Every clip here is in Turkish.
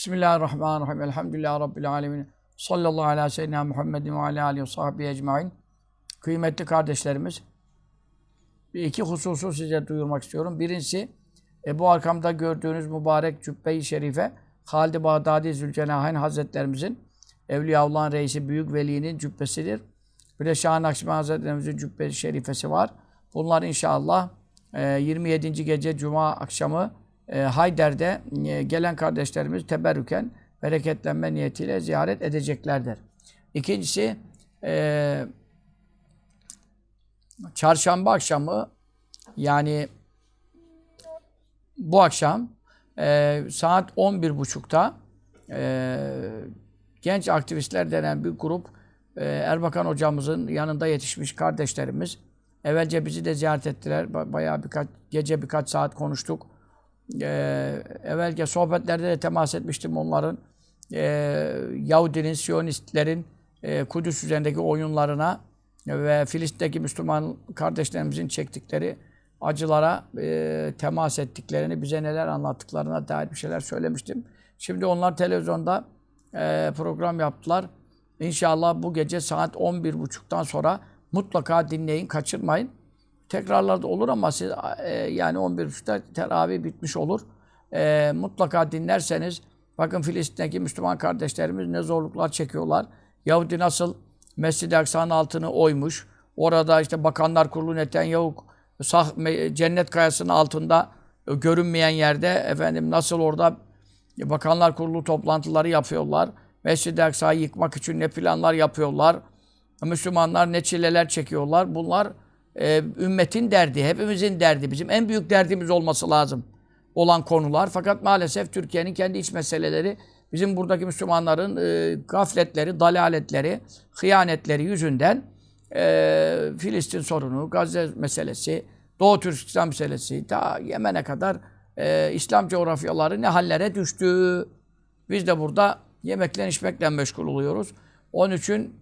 Bismillahirrahmanirrahim. Elhamdülillahi Rabbil alemin. Sallallahu ve seyyidina Muhammedin ve aleyhi aleyhi ve sahbihi ecmain. Kıymetli kardeşlerimiz, bir iki hususu size duyurmak istiyorum. Birincisi, e, bu arkamda gördüğünüz mübarek cübbe-i şerife, Halid-i Bağdadi Zülcenahen Hazretlerimizin, Evliyaullah'ın reisi, büyük velinin cübbesidir. Bir de Şah-ı Nakşibendi Hazretlerimizin cübbe-i şerifesi var. Bunlar inşallah e, 27. gece Cuma akşamı e, Hayder'de e, gelen kardeşlerimiz teberrüken, bereketlenme niyetiyle ziyaret edeceklerdir. İkincisi, e, çarşamba akşamı yani bu akşam e, saat 11.30'da e, genç aktivistler denen bir grup e, Erbakan hocamızın yanında yetişmiş kardeşlerimiz evvelce bizi de ziyaret ettiler. Ba- Bayağı birkaç gece birkaç saat konuştuk. E, evvelce sohbetlerde de temas etmiştim onların e, Yahudinin, Siyonistlerin e, Kudüs üzerindeki oyunlarına ve Filistin'deki Müslüman kardeşlerimizin çektikleri acılara e, temas ettiklerini, bize neler anlattıklarına dair bir şeyler söylemiştim. Şimdi onlar televizyonda e, program yaptılar. İnşallah bu gece saat 11.30'dan sonra mutlaka dinleyin, kaçırmayın. Tekrarlar da olur ama siz e, yani 11.30'da teravih bitmiş olur. E, mutlaka dinlerseniz bakın Filistin'deki Müslüman kardeşlerimiz ne zorluklar çekiyorlar. Yahudi nasıl Mescid-i Aksa'nın altını oymuş. Orada işte Bakanlar Kurulu Netanyahu sah, cennet kayasının altında e, görünmeyen yerde efendim nasıl orada Bakanlar Kurulu toplantıları yapıyorlar. Mescid-i Aksa'yı yıkmak için ne planlar yapıyorlar. Müslümanlar ne çileler çekiyorlar. Bunlar e, ümmetin derdi, hepimizin derdi. Bizim en büyük derdimiz olması lazım olan konular. Fakat maalesef Türkiye'nin kendi iç meseleleri bizim buradaki Müslümanların e, gafletleri, dalaletleri, hıyanetleri yüzünden e, Filistin sorunu, Gazze meselesi, Doğu Türkistan meselesi, ta Yemen'e kadar e, İslam coğrafyaları ne hallere düştü. Biz de burada yemekle içmekle meşgul oluyoruz. Onun için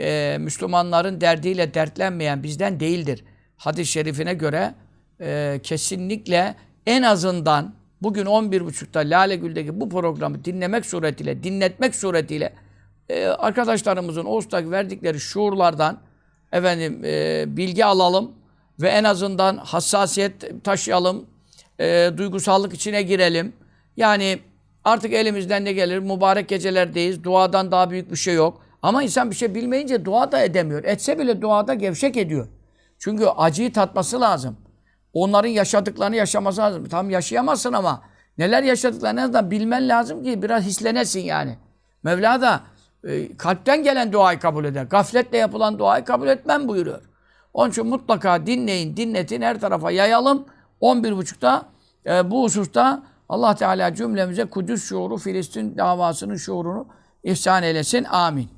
e, Müslümanların derdiyle dertlenmeyen bizden değildir. Hadis-i şerifine göre e, kesinlikle en azından bugün 11.30'da Lale Gül'deki bu programı dinlemek suretiyle, dinletmek suretiyle e, arkadaşlarımızın Oğuz'taki verdikleri şuurlardan efendim e, bilgi alalım ve en azından hassasiyet taşıyalım, e, duygusallık içine girelim. Yani artık elimizden ne gelir? Mübarek gecelerdeyiz. Duadan daha büyük bir şey yok. Ama insan bir şey bilmeyince dua da edemiyor. Etse bile duada gevşek ediyor. Çünkü acıyı tatması lazım. Onların yaşadıklarını yaşaması lazım. Tam yaşayamazsın ama neler yaşadıklarını en bilmen lazım ki biraz hislenesin yani. Mevla da e, kalpten gelen duayı kabul eder. Gafletle yapılan duayı kabul etmem buyuruyor. Onun için mutlaka dinleyin, dinletin, her tarafa yayalım. 11.30'da e, bu hususta Allah Teala cümlemize Kudüs şuuru, Filistin davasının şuurunu ihsan eylesin. Amin.